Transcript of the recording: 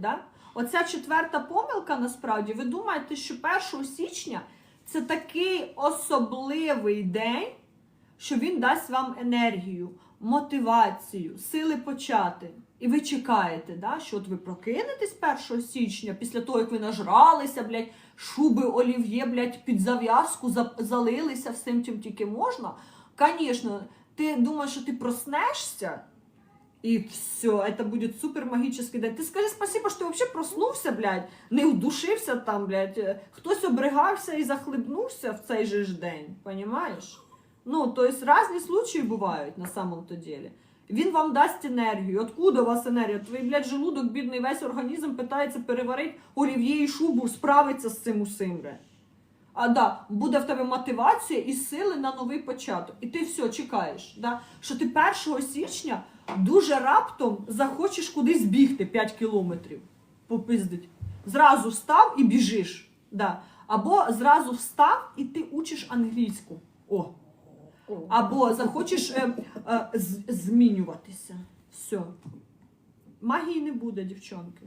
Да? Оця четверта помилка, насправді, ви думаєте, що 1 січня це такий особливий день, що він дасть вам енергію, мотивацію, сили почати. І ви чекаєте, да, що от ви прокинетесь 1 січня, після того, як ви нажралися, блядь, шуби олів'є, блядь, під зав'язку залилися всім чим тільки можна. Звісно, ти думаєш, що ти проснешся, и все, это будет супер магический день. Ти скажи спасибо, що вообще проснувся, блядь, не вдушився там, блядь. Хтось обригався і захлебнувся в цей же ж день, понимаєш? Ну, то есть різні случаї бувають на самом-то деле. Він вам дасть енергію. Откуда у вас енергія? Твій, блядь, желудок, бідний весь організм питається переварити олів'є і шубу, справиться з цим усім, блядь. А да, буде в тебе мотивація і сили на новий початок. І ти все чекаєш. Да? Що ти 1 січня дуже раптом захочеш кудись бігти 5 кілометрів. Попиздить. Зразу встав і біжиш. Да. Або зразу встав і ти учиш англійську. О. Або захочеш е, е, змінюватися. Все. Магії не буде, дівчонки.